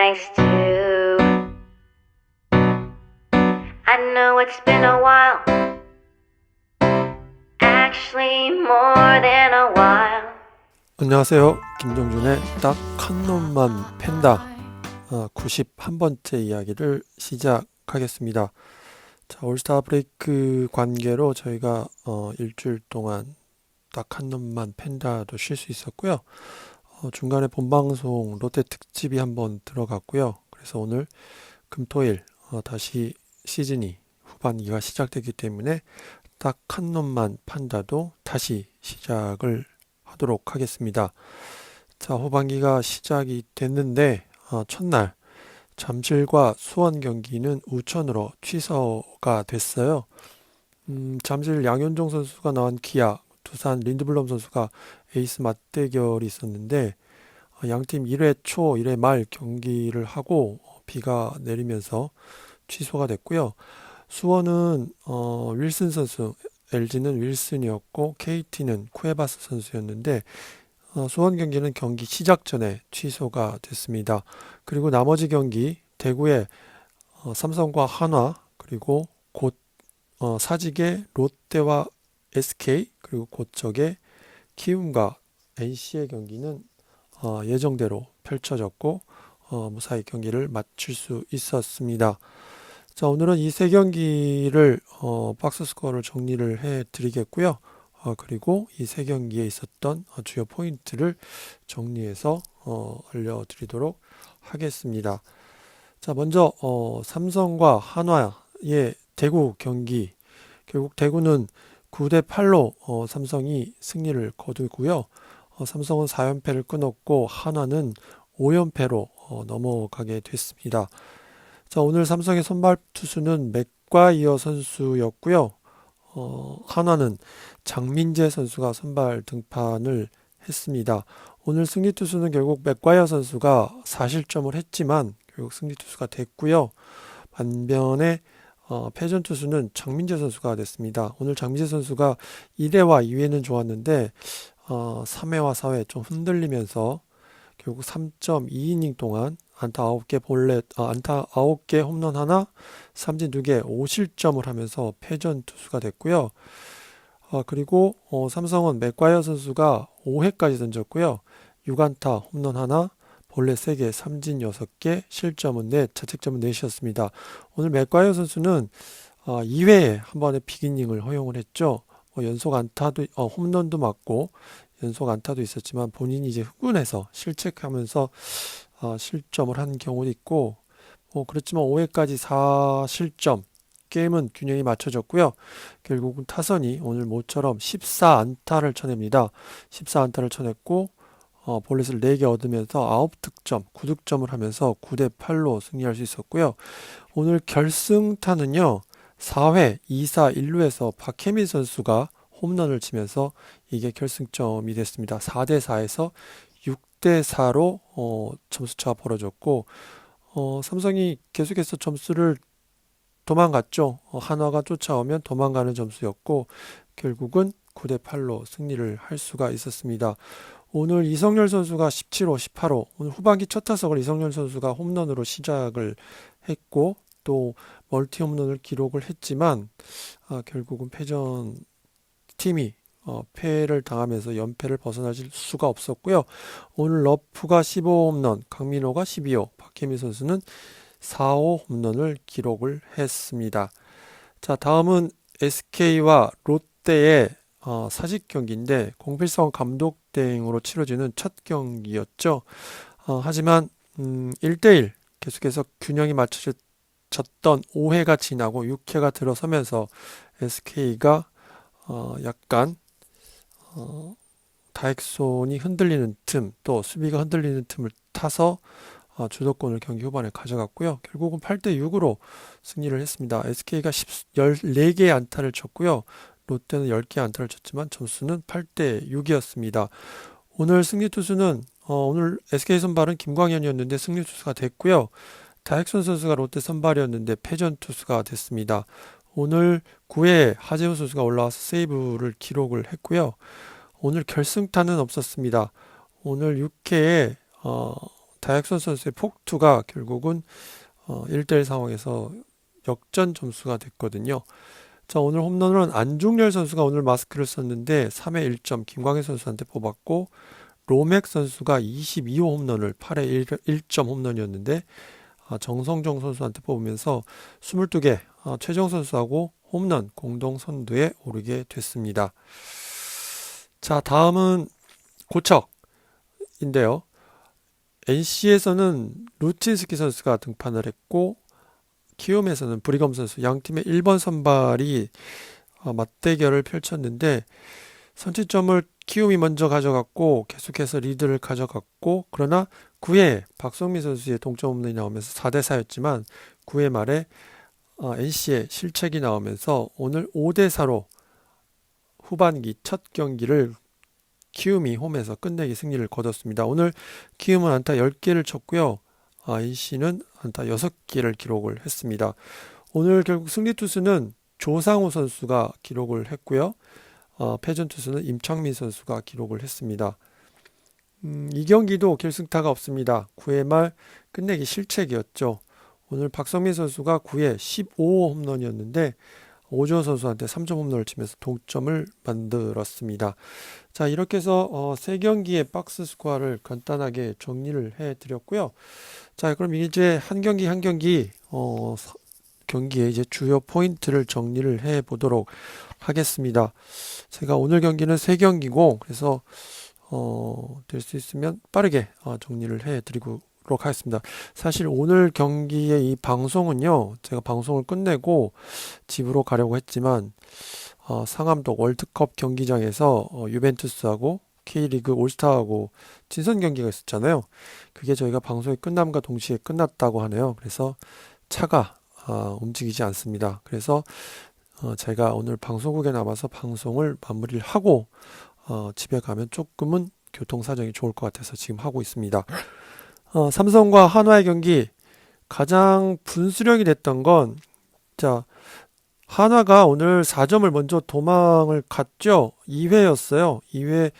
thanks to. I know it's been a while, actually, more than a while. 안녕하세요. 김정준의 딱 한 놈만 팬다. 어, 91번째 이야기를 시작하겠습니다. 자, 올스타 브레이크 관계로 저희가 어, 일주일 동안 딱 한 놈만 팬다도 쉴 수 있었고요. 어, 중간에 본방송 롯데 특집이 한번 들어갔고요. 그래서 오늘 금토일 어, 다시 시즌이 후반기가 시작되기 때문에 딱 한 놈만 판다도 다시 시작을 하도록 하겠습니다. 자, 후반기가 시작이 됐는데 어, 첫날 잠실과 수원 경기는 우천으로 취소가 됐어요. 음, 잠실 양현종 선수가 나온 기아, 두산 린드블럼 선수가 에이스 맞대결이 있었는데 어, 양팀 1회 초, 1회 말 경기를 하고 어, 비가 내리면서 취소가 됐고요. 수원은 어, 윌슨 선수, LG는 윌슨이었고 KT는 쿠에바스 선수였는데 어, 수원 경기는 경기 시작 전에 취소가 됐습니다. 그리고 나머지 경기 대구의 어, 삼성과 한화 그리고 곧 어, 사직의 롯데와 SK 그리고 곧적의 키움과 NC의 경기는 어, 예정대로 펼쳐졌고 어, 무사히 경기를 마칠 수 있었습니다. 자, 오늘은 이 세 경기를 어, 박스 스코어를 정리를 해 드리겠고요. 어, 그리고 이 세 경기에 있었던 어, 주요 포인트를 정리해서 어, 알려드리도록 하겠습니다. 자, 먼저 어, 삼성과 한화의 대구 경기 결국 대구는 9대 8로 어, 삼성이 승리를 거두고요. 어, 삼성은 4연패를 끊었고 한화는 5연패로 어, 넘어가게 됐습니다. 자, 오늘 삼성의 선발 투수는 맥과 이어 선수였고요. 어, 한화는 장민재 선수가 선발 등판을 했습니다. 오늘 승리 투수는 결국 맥과이어 선수가 4실점을 했지만 결국 승리 투수가 됐고요. 반면에 어, 패전 투수는 장민재 선수가 됐습니다. 오늘 장민재 선수가 1회와 2회는 좋았는데 어, 3회와 4회 좀 흔들리면서 결국 3.2이닝 동안 안타 9개 볼넷, 아, 안타 9개 홈런 하나, 삼진 2개, 5실점을 하면서 패전 투수가 됐고요. 아, 그리고 어, 삼성은 맥과이어 선수가 5회까지 던졌고요. 6안타, 홈런 하나, 볼넷 3개, 삼진 6개, 실점은 넷, 자책점은 넷이었습니다. 오늘 맥과이어 선수는 어, 2회에 한 번에 빅이닝을 허용을 했죠. 어, 연속 안타도, 어, 홈런도 맞고 연속 안타도 있었지만 본인이 이제 흥분해서 실책하면서 어, 실점을 한 경우도 있고 뭐 그렇지만 5회까지 4실점 게임은 균형이 맞춰졌고요. 결국은 타선이 오늘 모처럼 14안타를 쳐냅니다. 14안타를 쳐냈고 어, 볼넷을 4개 얻으면서 9득점, 9득점을 하면서 9대 8로 승리할 수 있었고요. 오늘 결승타는요. 4회 2사 1루에서 박혜민 선수가 홈런을 치면서 이게 결승점이 됐습니다. 4대 4에서 6대 4로 어, 점수차가 벌어졌고 어, 삼성이 계속해서 점수를 도망갔죠. 어, 한화가 쫓아오면 도망가는 점수였고 결국은 9대 8로 승리를 할 수가 있었습니다. 오늘 이성열 선수가 17호, 18호, 오늘 후반기 첫 타석을 이성열 선수가 홈런으로 시작을 했고 또 멀티 홈런을 기록을 했지만 아, 결국은 패전 팀이 어, 패를 당하면서 연패를 벗어나질 수가 없었고요. 오늘 러프가 15홈런, 강민호가 12호, 박혜미 선수는 4호 홈런을 기록을 했습니다. 자, 다음은 SK와 롯데의 어, 사직 경기인데 공필성 감독 대행으로 치러지는 첫 경기였죠. 어, 하지만 음, 1대1 계속해서 균형이 맞춰졌던 5회가 지나고 6회가 들어서면서 SK가 어, 약간 어, 다익손이 흔들리는 틈, 또 수비가 흔들리는 틈을 타서 어, 주도권을 경기 후반에 가져갔고요. 결국은 8대 6으로 승리를 했습니다. SK가 10, 14개의 안타를 쳤고요. 롯데는 10개의 안타를 쳤지만 점수는 8대 6이었습니다. 오늘 승리 투수는 어, 오늘 SK 선발은 김광현이었는데 승리 투수가 됐고요. 다익손 선수가 롯데 선발이었는데 패전 투수가 됐습니다. 오늘 9회 하재훈 선수가 올라와서 세이브를 기록을 했고요. 오늘 결승타는 없었습니다. 오늘 6회에 어, 다약선 선수의 폭투가 결국은 어, 1대1 상황에서 역전 점수가 됐거든요. 자, 오늘 홈런은 안중열 선수가 오늘 마스크를 썼는데 3회 1점 김광현 선수한테 뽑았고 로맥 선수가 22호 홈런을 8회 1, 점 홈런이었는데 아, 정성정 선수한테 뽑으면서 22개 아, 최정 선수하고 홈런 공동 선두에 오르게 됐습니다. 자, 다음은 고척인데요. NC에서는 루틴스키 선수가 등판을 했고 키움에서는 브리검 선수 양 팀의 1번 선발이 어, 맞대결을 펼쳤는데 선취점을 키움이 먼저 가져갔고 계속해서 리드를 가져갔고 그러나 9회 박성민 선수의 동점 홈런이 나오면서 4대 4였지만 9회 말에 NC의 실책이 나오면서 오늘 5대 4로 후반기 첫 경기를 키움이 홈에서 끝내기 승리를 거뒀습니다. 오늘 키움은 안타 10개를 쳤고요. NC는 안타 6개를 기록을 했습니다. 오늘 결국 승리 투수는 조상우 선수가 기록을 했고요. 어, 패전 투수는 임창민 선수가 기록을 했습니다. 음, 이 경기도 결승타가 없습니다. 9회 말 끝내기 실책이었죠. 오늘 박성민 선수가 9회 15호 홈런이었는데 오주원 선수한테 3점 홈런을 치면서 동점을 만들었습니다. 자 이렇게 해서 어, 세 경기의 박스 스코어를 간단하게 정리를 해 드렸고요. 자 그럼 이제 한 경기 한 경기 어, 경기의 이제 주요 포인트를 정리를 해 보도록 하겠습니다. 제가 오늘 경기는 세 경기고 그래서 어, 될 수 있으면 빠르게 어, 정리를 해 드리고 하도록 하겠습니다. 사실 오늘 경기의 이 방송은요, 제가 방송을 끝내고 집으로 가려고 했지만, 어, 상암동 월드컵 경기장에서 어, 유벤투스하고 K리그 올스타하고 친선 경기가 있었잖아요. 그게 저희가 방송이 끝남과 동시에 끝났다고 하네요. 그래서 차가 어, 움직이지 않습니다. 그래서 어, 제가 오늘 방송국에 남아서 방송을 마무리를 하고 어, 집에 가면 조금은 교통 사정이 좋을 것 같아서 지금 하고 있습니다. 어, 삼성과 한화의 경기 가장 분수령이 됐던 건, 자, 한화가 오늘 4점을 먼저 도망을 갔죠. 2회였어요. 2회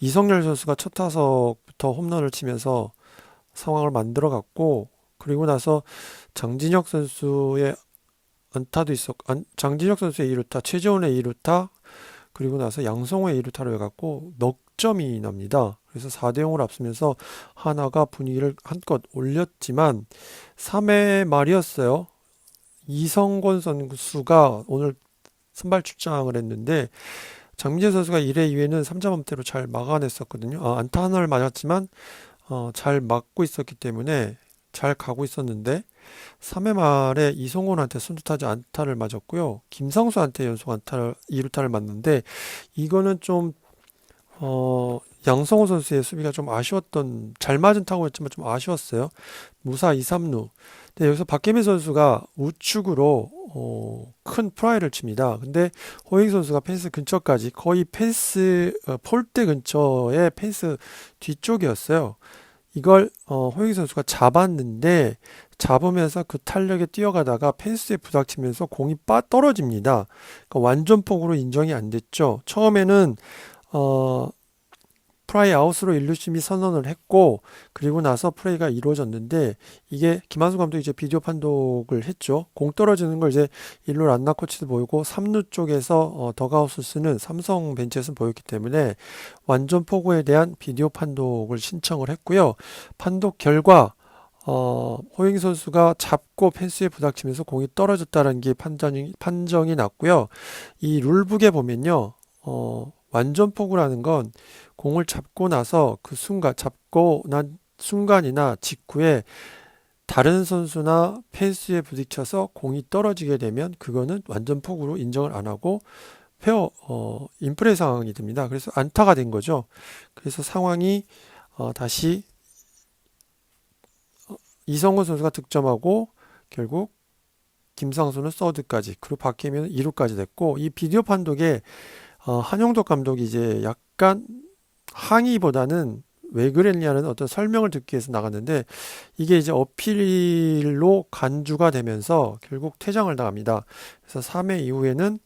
이성열 선수가 첫 타석부터 홈런을 치면서 상황을 만들어 갔고, 그리고 나서 장진혁 선수의 안타도 있었, 안, 장진혁 선수의 2루타, 최재훈의 2루타, 그리고 나서 양성호의 2루타를 해갖고 넉 점이 납니다. 그래서 4대 0을 앞서면서 하나가 분위기를 한껏 올렸지만 3회 말이었어요. 이성권 선수가 오늘 선발 출장을 했는데 장민재 선수가 1회 2회는 3점 엄태로 잘 막아냈었거든요. 아, 안타 하나를 맞았지만 어, 잘 막고 있었기 때문에 잘 가고 있었는데 3회 말에 이성곤한테 선두타자 안타를 맞았고요. 김상수한테 연속 안타를 2루타를 맞는데 이거는 좀 어, 양성호 선수의 수비가 좀 아쉬웠던 잘 맞은 타구였지만 좀 아쉬웠어요. 무사 2, 3루. 근데 여기서 박계민 선수가 우측으로 어, 큰 프라이를 칩니다. 근데 호잉 선수가 펜스 근처까지 거의 펜스 어, 폴대 근처에 펜스 뒤쪽이었어요. 이걸 어, 호잉 선수가 잡았는데 잡으면서 그 탄력에 뛰어가다가 펜스에 부닥치면서 공이 빠 떨어집니다. 그러니까 완전 폭으로 인정이 안 됐죠. 처음에는 어, 프라이 아웃으로 일루심이 선언을 했고 그리고 나서 플레이가 이루어졌는데 이게 김한수 감독이 이제 비디오 판독을 했죠. 공 떨어지는 걸 이제 일루 란나 코치도 보이고 3루 쪽에서 어, 더가우스 쓰는 삼성 벤치에서 보였기 때문에 완전 포구에 대한 비디오 판독을 신청을 했고요. 판독 결과 어, 호잉 선수가 잡고 펜스에 부닥치면서 공이 떨어졌다는 게 판정이, 판정이 났고요. 이 룰북에 보면요. 어, 완전 포구라는 건 공을 잡고 나서 그 순간 잡고 난 순간이나 직후에 다른 선수나 펜스에 부딪혀서 공이 떨어지게 되면 그거는 완전 폭으로 인정을 안 하고 페어 어, 인프레 상황이 됩니다. 그래서 안타가 된 거죠. 그래서 상황이 어, 다시 어, 이성훈 선수가 득점하고 결국 김상수는 서드까지 그리고 박혜민은 2루까지 됐고 이 비디오 판독에 어, 한용덕 감독이 이제 약간 항의보다는 왜 그랬냐는 어떤 설명을 듣기 위해서 나갔는데 이게 이제 어필로 간주가 되면서 결국 퇴장을 당합니다. 그래서 3회 이후에는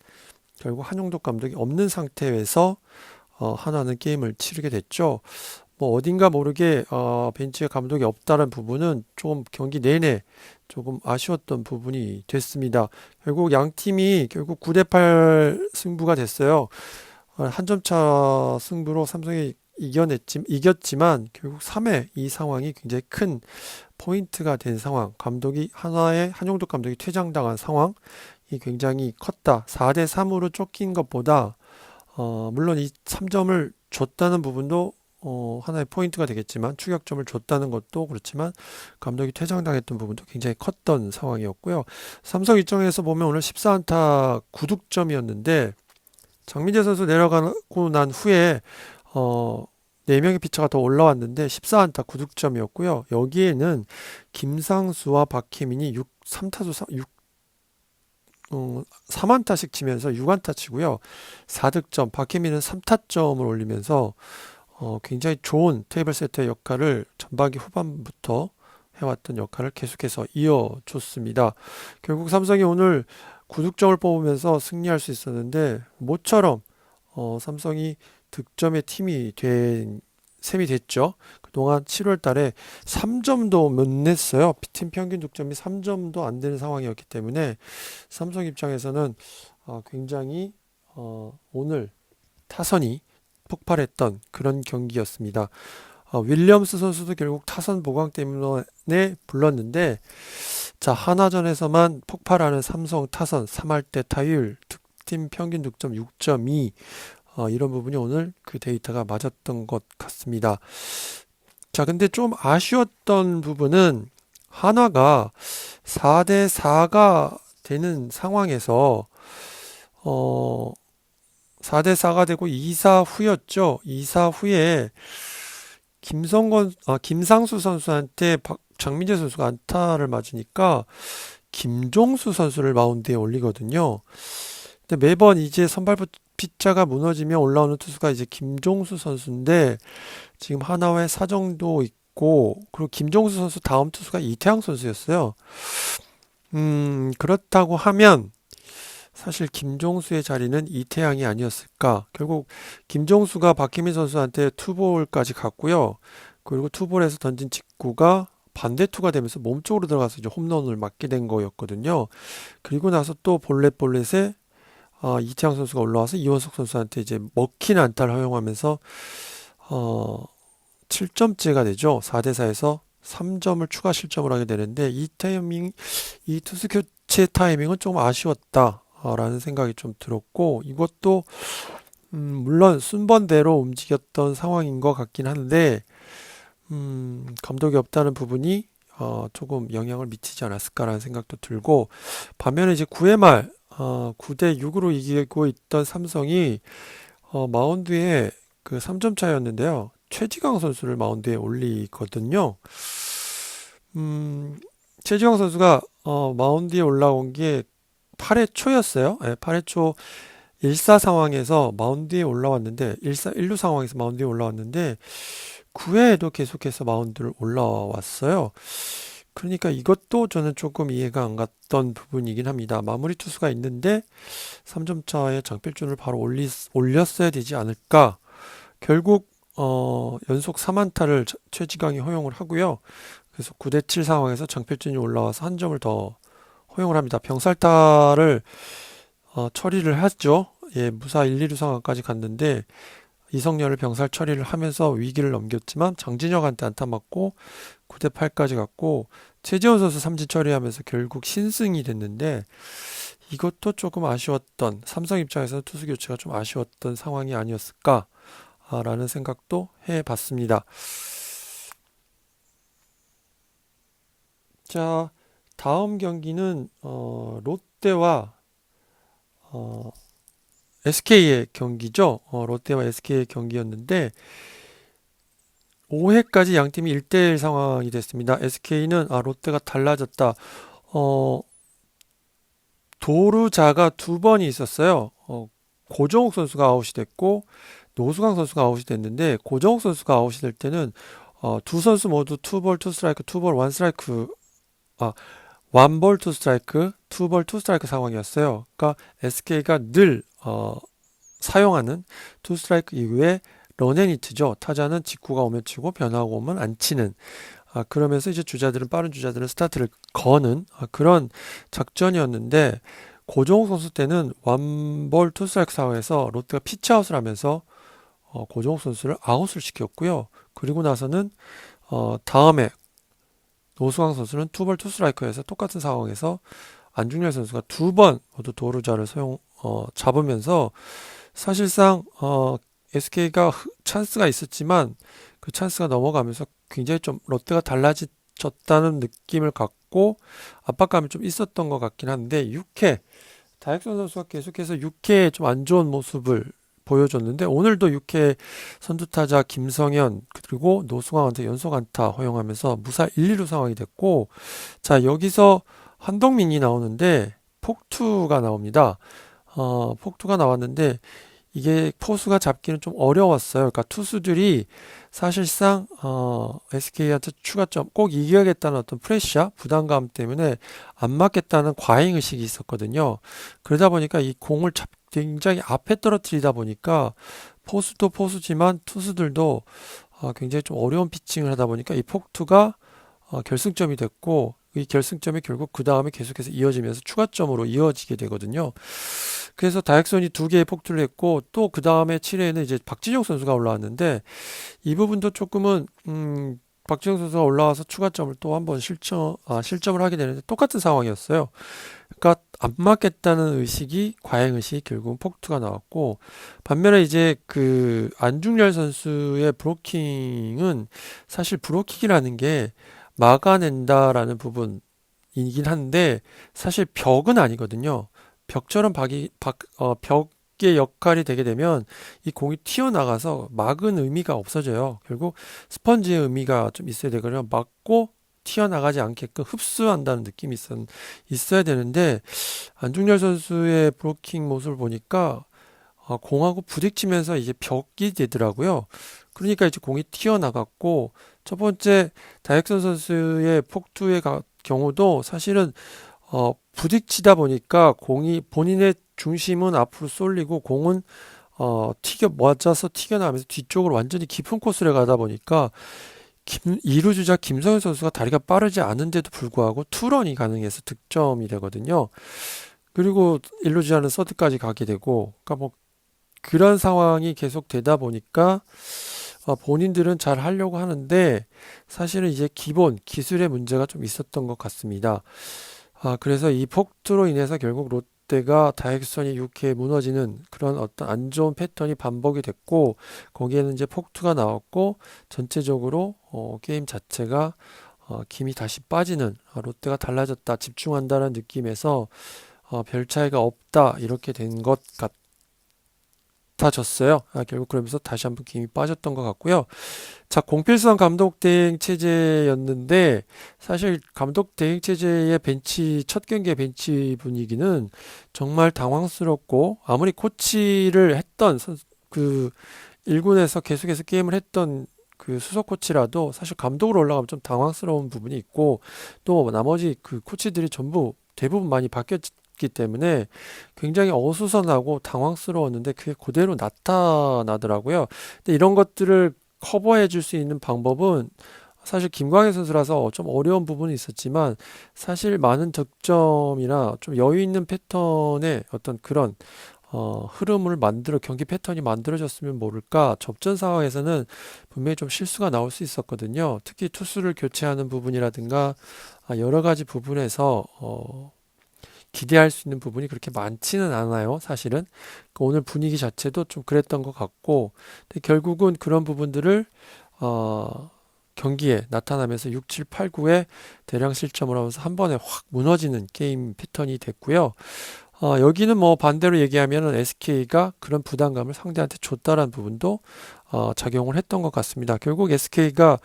결국 한용덕 감독이 없는 상태에서 어, 하나는 게임을 치르게 됐죠. 뭐 어딘가 모르게 어, 벤치에 감독이 없다는 부분은 조금 경기 내내 조금 아쉬웠던 부분이 됐습니다. 결국 양 팀이 결국 9대8 승부가 됐어요. 어, 한점 차 승부로 삼성이 이겨냈지, 이겼지만 결국 3회 이 상황이 굉장히 큰 포인트가 된 상황. 감독이 한화의 한용덕 감독이 퇴장당한 상황이 굉장히 컸다. 4대 3으로 쫓긴 것보다 어, 물론 이 3점을 줬다는 부분도 어, 하나의 포인트가 되겠지만 추격점을 줬다는 것도 그렇지만 감독이 퇴장당했던 부분도 굉장히 컸던 상황이었고요. 삼성 입장에서 보면 오늘 14안타 9득점이었는데 장민재 선수 내려가고 난 후에 어, 4명의 피처가 더 올라왔는데 14안타 9득점이었고요. 여기에는 김상수와 박혜민이 6, 3타수 6, 어, 3안타씩 치면서 6안타 치고요. 4득점, 박혜민은 3타점을 올리면서 어, 굉장히 좋은 테이블 세터의 역할을 전반기 후반부터 해왔던 역할을 계속해서 이어줬습니다. 결국 삼성이 오늘 9득점을 뽑으면서 승리할 수 있었는데 모처럼 어, 삼성이 득점의 팀이 된 셈이 됐죠. 그동안 7월 달에 3점도 못 냈어요. 팀 평균 득점이 3점도 안 되는 상황이었기 때문에 삼성 입장에서는 어, 굉장히 어, 오늘 타선이 폭발했던 그런 경기였습니다. 어, 윌리엄스 선수도 결국 타선 보강 때문에 불렀는데 자 하나전에서만 폭발하는 삼성 타선 3할 때 타율 득팀 평균 득점 6.2 어, 이런 부분이 오늘 그 데이터가 맞았던 것 같습니다. 자 근데 좀 아쉬웠던 부분은 한화가 4대 4가 되는 상황에서 어 4대 4가 되고 2사 후였죠. 2사 후에 김성건, 아, 김상수 선수한테 박, 장민재 선수가 안타를 맞으니까 김종수 선수를 마운드에 올리거든요. 근데 매번 이제 선발 피자가 무너지면 올라오는 투수가 이제 김종수 선수인데 지금 하나의 사정도 있고 그리고 김종수 선수 다음 투수가 이태양 선수였어요. 음, 그렇다고 하면 사실 김종수의 자리는 이태양이 아니었을까. 결국 김종수가 박희민 선수한테 투볼까지 갔고요. 그리고 투볼에서 던진 직구가 반대 투가 되면서 몸쪽으로 들어가서 이제 홈런을 맞게 된 거였거든요. 그리고 나서 또 볼넷 볼넷에 어, 이태양 선수가 올라와서 이원석 선수한테 이제 먹힌 안타를 허용하면서 어 7점째가 되죠. 4대 4에서 3점을 추가 실점을 하게 되는데 이 타이밍 이 투수 교체 타이밍은 좀 아쉬웠다. 라는 생각이 좀 들었고 이것도 음, 물론 순번대로 움직였던 상황인 것 같긴 한데 음, 감독이 없다는 부분이 어, 조금 영향을 미치지 않았을까라는 생각도 들고 반면에 이제 9회 말 어, 9대 6으로 이기고 있던 삼성이 어, 마운드에 그 3점 차였는데요. 최지강 선수를 마운드에 올리거든요. 음, 최지강 선수가 어, 마운드에 올라온 게 8회 초였어요. 네, 8회 초 1사 상황에서 마운드에 올라왔는데 1사 1루 상황에서 마운드에 올라왔는데 9회에도 계속해서 마운드를 올라왔어요. 그러니까 이것도 저는 조금 이해가 안 갔던 부분이긴 합니다. 마무리 투수가 있는데 3점 차에 장필준을 바로 올리, 올렸어야 되지 않을까. 결국 어, 연속 3안타를 최지강이 허용을 하고요. 그래서 9대 7 상황에서 장필준이 올라와서 한 점을 더 허용을 합니다. 병살타를 어, 처리를 했죠. 예, 무사 1, 2루 상황까지 갔는데 이성열을 병살 처리를 하면서 위기를 넘겼지만 장진혁한테 안타 맞고 9대 8까지 갔고 최지원 선수 삼진 처리하면서 결국 신승이 됐는데 이것도 조금 아쉬웠던 삼성 입장에서는 투수 교체가 좀 아쉬웠던 상황이 아니었을까라는 생각도 해봤습니다. 자, 다음 경기는 어, 롯데와 어, SK의 경기죠. 어, 롯데와 SK의 경기였는데 5회까지 양 팀이 1대1 상황이 됐습니다. SK는 아 롯데가 달라졌다. 어 도루자가 두 번이 있었어요. 어, 고정욱 선수가 아웃이 됐고 노수강 선수가 아웃이 됐는데 고정욱 선수가 아웃이 될 때는 어, 두 선수 모두 투볼 투 스트라이크 투볼 원 스트라이크 아 원볼 투 스트라이크, 투볼 투 스트라이크 상황이었어요. 그러니까 SK가 늘 어, 사용하는 투 스트라이크 이후에 런앤히트죠. 타자는 직구가 오면 치고 변화가 오면 안 치는 아, 그러면서 이제 주자들은 빠른 주자들은 스타트를 거는 아, 그런 작전이었는데 고종욱 선수 때는 완볼 투스트라이크 상황에서 롯데가 피치아웃을 하면서 어, 고종욱 선수를 아웃을 시켰고요. 그리고 나서는 어, 다음에 노수광 선수는 투볼 투스트라이크에서 똑같은 상황에서 안중열 선수가 두 번 모두 도루자를 소용 어, 잡으면서 사실상 어, SK가 찬스가 있었지만 그 찬스가 넘어가면서 굉장히 좀 롯데가 달라졌다는 느낌을 갖고 압박감이 좀 있었던 것 같긴 한데 6회 다익선 선수가 계속해서 6회에 좀 안 좋은 모습을 보여줬는데 오늘도 6회 선두타자 김성현 그리고 노승환한테 연속 안타 허용하면서 무사 1, 2루 상황이 됐고 자 여기서 한동민이 나오는데 폭투가 나옵니다. 어, 폭투가 나왔는데 이게 포수가 잡기는 좀 어려웠어요. 그러니까 투수들이 사실상 어, SK한테 추가점 꼭 이겨야겠다는 어떤 프레셔, 부담감 때문에 안 맞겠다는 과잉 의식이 있었거든요. 그러다 보니까 이 공을 잡 굉장히 앞에 떨어뜨리다 보니까 포수도 포수지만 투수들도 어, 굉장히 좀 어려운 피칭을 하다 보니까 이 폭투가 어, 결승점이 됐고 이 결승점이 결국 그 다음에 계속해서 이어지면서 추가점으로 이어지게 되거든요. 그래서 다익선이 두 개의 폭투를 했고 또 그 다음에 7회에는 이제 박진영 선수가 올라왔는데 이 부분도 조금은 음 박진영 선수가 올라와서 추가점을 또 한 번 실점 아 실점을 하게 되는데 똑같은 상황이었어요. 그러니까 안 맞겠다는 의식이 과잉 의식 결국 폭투가 나왔고 반면에 이제 그 안중열 선수의 브로킹은 사실 브로킹이라는 게 막아낸다라는 부분이긴 한데 사실 벽은 아니거든요. 벽처럼 박이 박, 어, 벽 의 역할이 되게 되면 이 공이 튀어나가서 막은 의미가 없어져요. 결국 스펀지의 의미가 좀 있어야 되거든요. 막고 튀어나가지 않게끔 흡수한다는 느낌이 있, 있어야 되는데 안중열 선수의 브로킹 모습을 보니까 어, 공하고 부딪히면서 이제 벽이 되더라고요. 그러니까 이제 공이 튀어나갔고 첫 번째 다익선 선수의 폭투의 경우도 사실은 어, 부딪히다 보니까 공이 본인의 중심은 앞으로 쏠리고 공은 어, 튀겨 맞아서 튀겨나가면서 뒤쪽으로 완전히 깊은 코스를 가다 보니까 김, 2루 주자 김성현 선수가 다리가 빠르지 않은데도 불구하고 투런이 가능해서 득점이 되거든요. 그리고 1루 주자는 서드까지 가게 되고, 그러니까 뭐 그런 상황이 계속 되다 보니까 어, 본인들은 잘 하려고 하는데 사실은 이제 기본 기술의 문제가 좀 있었던 것 같습니다. 아, 그래서 이 폭투로 인해서 결국 롯 데가 다이렉선이 6회에 무너지는 그런 어떤 안 좋은 패턴이 반복이 됐고 거기에는 이제 폭투가 나왔고 전체적으로 어, 게임 자체가 어, 김이 다시 빠지는 아, 롯데가 달라졌다 집중한다는 느낌에서 어, 별 차이가 없다 이렇게 된 것 같. 같아졌어요. 아, 결국 그러면서 다시 한번 힘이 빠졌던 것 같고요. 자, 공필성 감독 대행 체제였는데 사실 감독 대행 체제의 벤치 첫 경기의 벤치 분위기는 정말 당황스럽고 아무리 코치를 했던 선수, 그 1군에서 계속해서 게임을 했던 그 수석 코치라도 사실 감독으로 올라가면 좀 당황스러운 부분이 있고 또 나머지 그 코치들이 전부 대부분 많이 바뀌었 있기 때문에 굉장히 어수선하고 당황스러웠는데 그게 그대로 나타나더라고요. 근데 이런 것들을 커버해 줄 수 있는 방법은 사실 김광현 선수라서 좀 어려운 부분이 있었지만 사실 많은 득점이나 좀 여유 있는 패턴의 어떤 그런 어, 흐름을 만들어 경기 패턴이 만들어졌으면 모를까 접전 상황에서는 분명히 좀 실수가 나올 수 있었거든요. 특히 투수를 교체하는 부분이라든가 아, 여러 가지 부분에서 어, 기대할 수 있는 부분이 그렇게 많지는 않아요, 사실은. 그러니까 오늘 분위기 자체도 좀 그랬던 것 같고, 결국은 그런 부분들을, 어, 경기에 나타나면서 6, 7, 8, 9에 대량 실점을 하면서 한 번에 확 무너지는 게임 패턴이 됐고요. 어, 여기는 뭐 반대로 얘기하면은 SK가 그런 부담감을 상대한테 줬다라는 부분도 어, 작용을 했던 것 같습니다. 결국 SK가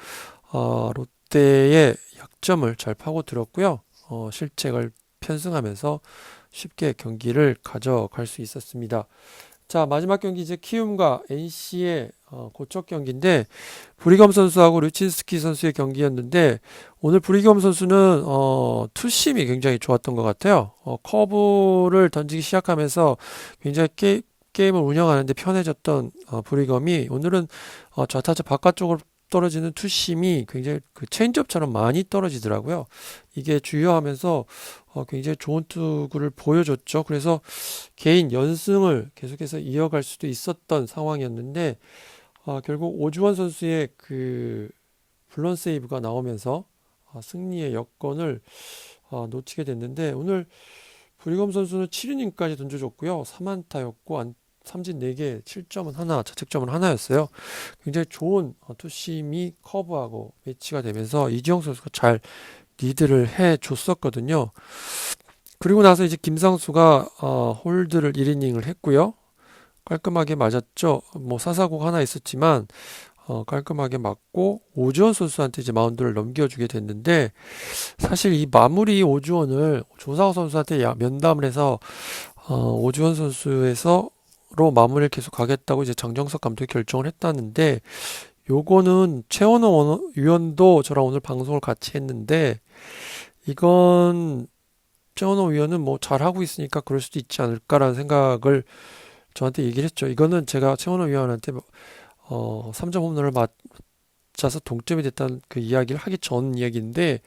어, 롯데의 약점을 잘 파고 들었고요. 어, 실책을 편승하면서 쉽게 경기를 가져갈 수 있었습니다. 자, 마지막 경기 이제 키움과 NC의 어, 고척 경기인데 브리검 선수하고 류친스키 선수의 경기였는데 오늘 브리검 선수는 어, 투심이 굉장히 좋았던 것 같아요. 어, 커브를 던지기 시작하면서 굉장히 게, 게임을 운영하는데 편해졌던 어, 브리검이 오늘은 어, 좌타자 바깥쪽으로 떨어지는 투심이 굉장히 그 체인지업처럼 많이 떨어지더라고요. 이게 주요하면서 어, 굉장히 좋은 투구를 보여줬죠. 그래서 개인 연승을 계속해서 이어갈 수도 있었던 상황이었는데 어, 결국 오주원 선수의 그 블런 세이브가 나오면서 어, 승리의 여건을 어, 놓치게 됐는데 오늘 브리검 선수는 7이닝까지 던져줬고요. 3안타였고 안, 삼진 4개, 7점은 하나, 자책점은 하나였어요. 굉장히 좋은 어, 투심이 커브하고 매치가 되면서 이지영 선수가 잘 리드를 해 줬었거든요. 그리고 나서 이제 김상수가 어, 홀드를 1이닝을 했고요. 깔끔하게 맞았죠. 뭐 사사고가 하나 있었지만 어, 깔끔하게 맞고 오주원 선수한테 이제 마운드를 넘겨주게 됐는데 사실 이 마무리 오주원을 조상호 선수한테 야- 면담을 해서 어, 오주원 선수에서 로 마무리를 계속 가겠다고 이제 장정석 감독이 결정을 했다는데 요거는 최원호 원- 위원도 저랑 오늘 방송을 같이 했는데 이건 최원호 위원은 뭐 잘하고 있으니까 그럴 수도 있지 않을까라는 생각을 저한테 얘기를 했죠. 이거는 제가 최원호 위원한테 어 3점 홈런을 맞아서 동점이 됐다는 그 이야기를 하기 전 이야기인데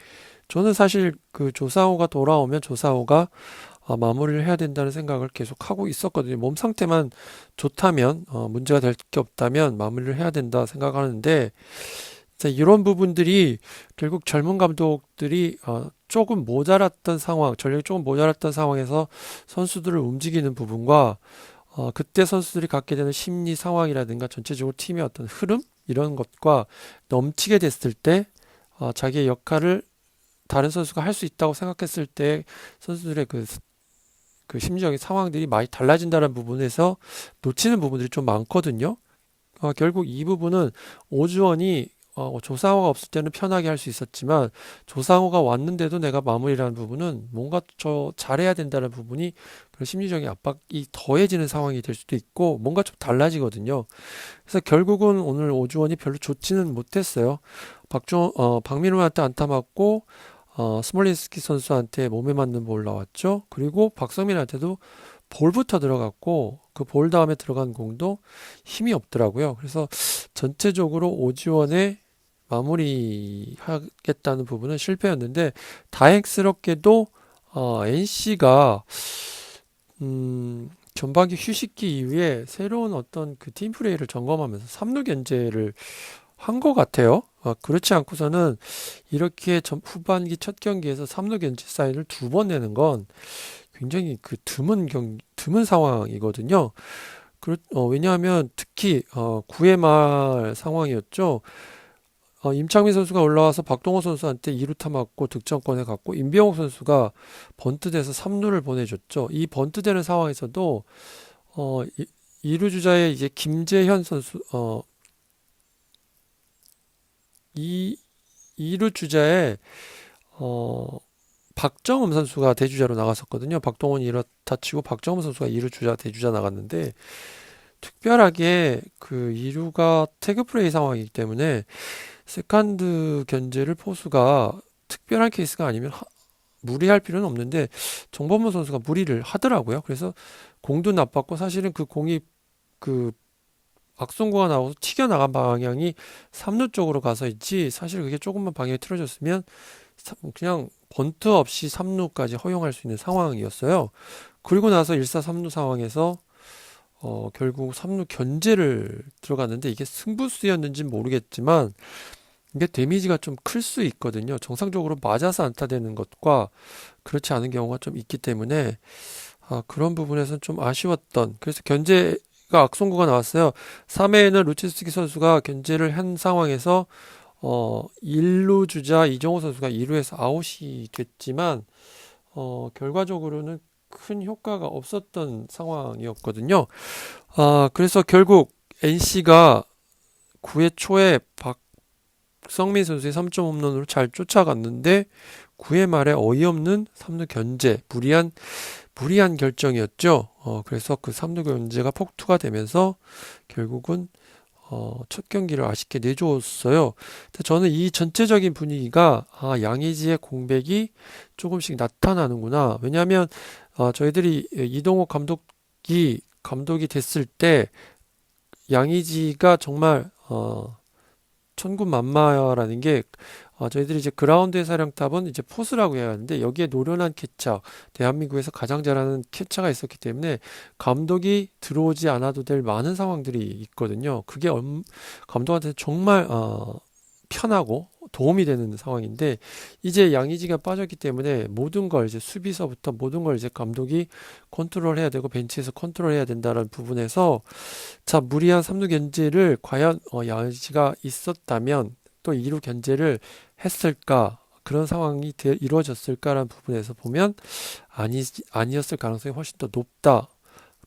저는 사실 그 조상호가 돌아오면 조상호가 아, 마무리를 해야 된다는 생각을 계속 하고 있었거든요. 몸 상태만 좋다면, 어, 문제가 될 게 없다면 마무리를 해야 된다 생각하는데, 자, 이런 부분들이 결국 젊은 감독들이 어, 조금 모자랐던 상황, 전력이 조금 모자랐던 상황에서 선수들을 움직이는 부분과 어, 그때 선수들이 갖게 되는 심리 상황이라든가 전체적으로 팀의 어떤 흐름 이런 것과 넘치게 됐을 때 어, 자기의 역할을 다른 선수가 할 수 있다고 생각했을 때 선수들의 그 그 심리적인 상황들이 많이 달라진다는 부분에서 놓치는 부분들이 좀 많거든요. 어, 결국 이 부분은 오주원이 어, 조상호가 없을 때는 편하게 할 수 있었지만 조상호가 왔는데도 내가 마무리라는 부분은 뭔가 저 잘해야 된다는 부분이 그런 심리적인 압박이 더해지는 상황이 될 수도 있고 뭔가 좀 달라지거든요. 그래서 결국은 오늘 오주원이 별로 좋지는 못했어요. 박종 어, 박민호한테 안타 맞고 어, 스몰린스키 선수한테 몸에 맞는 볼 나왔죠. 그리고 박성민한테도 볼부터 들어갔고 그 볼 다음에 들어간 공도 힘이 없더라고요. 그래서 전체적으로 오지원의 마무리하겠다는 부분은 실패였는데 다행스럽게도 어, NC가 음, 전반기 휴식기 이후에 새로운 어떤 그 팀 플레이를 점검하면서 3루 견제를 한 것 같아요. 어, 그렇지 않고서는 이렇게 전 후반기 첫 경기에서 3루 견제 사인을 두 번 내는 건 굉장히 그 드문 경 드문 상황이거든요. 그렇, 어, 왜냐하면 특히 어, 9회 말 상황이었죠. 어, 임창민 선수가 올라와서 박동호 선수한테 2루타 맞고 득점권에 갔고 임병욱 선수가 번트돼서 3루를 보내줬죠. 이 번트되는 상황에서도 어, 이, 2루 주자의 이제 김재현 선수 어, 이 2루 주자의 어, 박정음 선수가 대주자로 나갔었거든요. 박동원이 1루타 치고 박정음 선수가 2루 주자 대주자 나갔는데 특별하게 그 2루가 태그 플레이 상황이기 때문에 세컨드 견제를 포수가 특별한 케이스가 아니면 하- 무리할 필요는 없는데 정범무 선수가 무리를 하더라고요. 그래서 공도 나빴고 사실은 그 공이 그 악송구가 나와서 튀겨 나간 방향이 3루 쪽으로 가서 있지 사실 그게 조금만 방향이 틀어졌으면 사- 그냥 번트 없이 3루까지 허용할 수 있는 상황이었어요. 그리고 나서 1사 3루 상황에서 어, 결국 3루 견제를 들어갔는데 이게 승부수였는지는 모르겠지만 이게 데미지가 좀 클 수 있거든요. 정상적으로 맞아서 안타되는 것과 그렇지 않은 경우가 좀 있기 때문에 아, 그런 부분에서는 좀 아쉬웠던 그래서 견제가 악송구가 나왔어요. 3회에는 루치스키 선수가 견제를 한 상황에서 어, 1루 주자 이정호 선수가 2루에서 아웃이 됐지만 어, 결과적으로는 큰 효과가 없었던 상황이었거든요. 아, 그래서 결국 NC가 9회 초에 박 성민 선수의 3점 홈런으로 잘 쫓아갔는데 9회 말에 어이없는 3루 견제, 무리한 무리한 결정이었죠. 어, 그래서 그 3루 견제가 폭투가 되면서 결국은 어, 첫 경기를 아쉽게 내줬어요. 근데 저는 이 전체적인 분위기가 아, 양의지의 공백이 조금씩 나타나는구나. 왜냐하면 어, 저희들이 이동욱 감독이 감독이 됐을 때 양의지가 정말 어 천군만마라는 게 어, 저희들이 이제 그라운드의 사령탑은 이제 포수라고 해야 하는데 여기에 노련한 캐쳐 대한민국에서 가장 잘하는 캐쳐가 있었기 때문에 감독이 들어오지 않아도 될 많은 상황들이 있거든요. 그게 엄- 감독한테 정말 어, 편하고 도움이 되는 상황인데 이제 양의지가 빠졌기 때문에 모든 걸 이제 수비서부터 모든 걸 이제 감독이 컨트롤해야 되고 벤치에서 컨트롤해야 된다는 부분에서 자 무리한 삼루 견제를 과연 어, 양의지가 있었다면 또 2루 견제를 했을까? 그런 상황이 되- 이루어졌을까라는 부분에서 보면 아니 아니었을 가능성이 훨씬 더 높다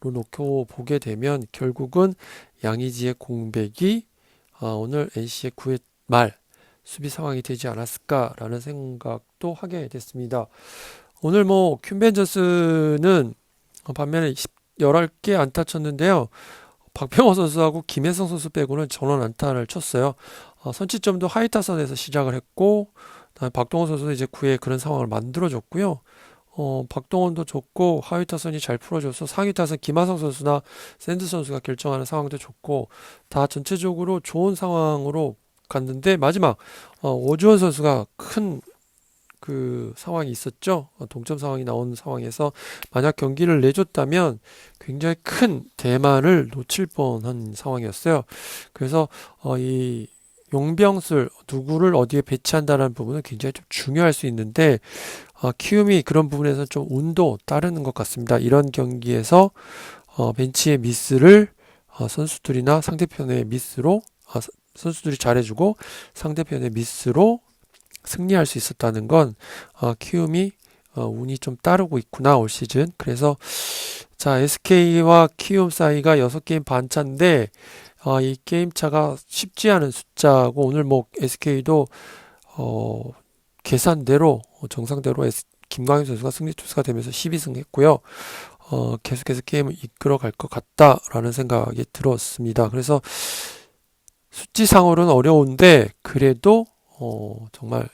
로 놓고 보게 되면 결국은 양의지의 공백이 어, 오늘 NC의 9회 말 수비 상황이 되지 않았을까라는 생각도 하게 됐습니다. 오늘 뭐 퀸벤 저스는 어, 반면에 11개 안타 쳤는데요. 박병호 선수하고 김혜성 선수 빼고는 전원 안타를 쳤어요. 어, 선취점도 하이타선에서 시작을 했고, 박동원 선수는 이제 9회 그런 상황을 만들어줬고요. 어, 박동원도 좋고, 하이타선이 잘 풀어줘서 상위타선 김하성 선수나 샌드 선수가 결정하는 상황도 좋고, 다 전체적으로 좋은 상황으로 갔는데, 마지막, 어, 오주원 선수가 큰 그 상황이 있었죠. 어, 동점 상황이 나온 상황에서 만약 경기를 내줬다면 굉장히 큰 대만을 놓칠 뻔한 상황이었어요. 그래서 어, 이 용병술 누구를 어디에 배치한다는 부분은 굉장히 좀 중요할 수 있는데 어, 키움이 그런 부분에서 좀 운도 따르는 것 같습니다. 이런 경기에서 어, 벤치의 미스를 어, 선수들이나 상대편의 미스로 아, 서- 선수들이 잘해주고 상대편의 미스로 승리할 수 있었다는 건 어, 키움이 어, 운이 좀 따르고 있구나 올 시즌. 그래서 자 SK와 키움 사이가 6게임 반차인데 어, 이 게임 차가 쉽지 않은 숫자고 오늘 뭐 SK도 어, 계산대로 어, 정상대로 S, 김광현 선수가 승리 투수가 되면서 12승 했고요. 어, 계속해서 게임을 이끌어 갈 것 같다라는 생각이 들었습니다. 그래서 수치상으로는 어려운데 그래도 어, 정말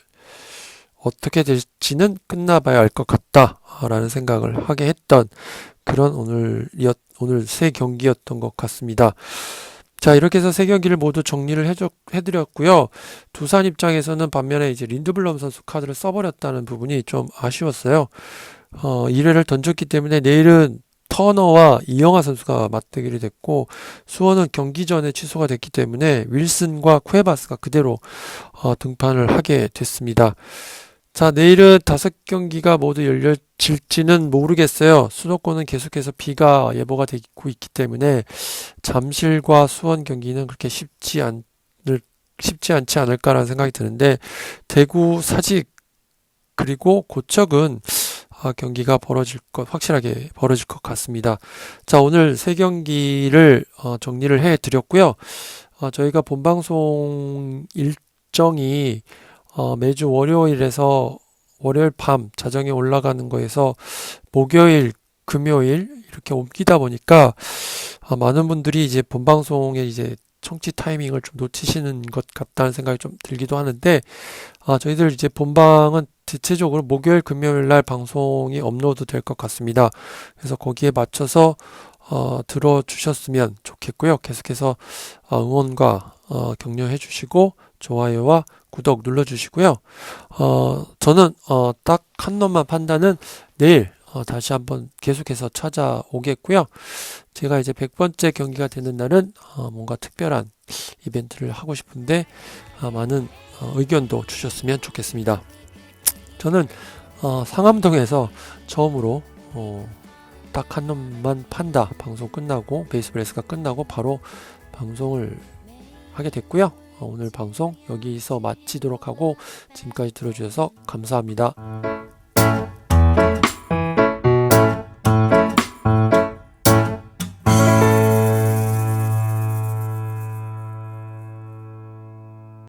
어떻게 될지는 끝나봐야 알 것 같다라는 생각을 하게 했던 그런 오늘이었, 오늘 세 경기였던 것 같습니다. 자, 이렇게 해서 세 경기를 모두 정리를 해줘, 해드렸고요. 두산 입장에서는 반면에 이제 린드블럼 선수 카드를 써버렸다는 부분이 좀 아쉬웠어요. 어, 1회를 던졌기 때문에 내일은 터너와 이영하 선수가 맞대결이 됐고 수원은 경기 전에 취소가 됐기 때문에 윌슨과 쿠에바스가 그대로 어, 등판을 하게 됐습니다. 자, 내일은 다섯 경기가 모두 열려질지는 모르겠어요. 수도권은 계속해서 비가 예보가 되고 있기 때문에 잠실과 수원 경기는 그렇게 쉽지 않을, 쉽지 않지 않을까라는 생각이 드는데, 대구, 사직, 그리고 고척은 아, 경기가 벌어질 것, 확실하게 벌어질 것 같습니다. 자, 오늘 세 경기를 어, 정리를 해 드렸고요. 어, 저희가 본 방송 일정이 어, 매주 월요일에서 월요일 밤 자정에 올라가는 거에서 목요일, 금요일 이렇게 옮기다 보니까 아, 많은 분들이 이제 본 방송에 이제 청취 타이밍을 좀 놓치시는 것 같다는 생각이 좀 들기도 하는데 아, 저희들 이제 본방은 대체적으로 목요일, 금요일 날 방송이 업로드 될 것 같습니다. 그래서 거기에 맞춰서 어, 들어주셨으면 좋겠고요. 계속해서 어, 응원과 어, 격려해 주시고 좋아요와 구독 눌러 주시고요. 어, 저는 어, 딱 한 놈만 판단은 내일 어, 다시 한번 계속해서 찾아오겠고요. 제가 이제 100번째 경기가 되는 날은 어, 뭔가 특별한 이벤트를 하고 싶은데 어, 많은 어, 의견도 주셨으면 좋겠습니다. 저는 어, 상암동에서 처음으로 어, 딱한 놈만 판다 방송 끝나고 베이스브레스가 끝나고 바로 방송을 하게 됐고요. 어, 오늘 방송 여기서 마치도록 하고 지금까지 들어주셔서 감사합니다.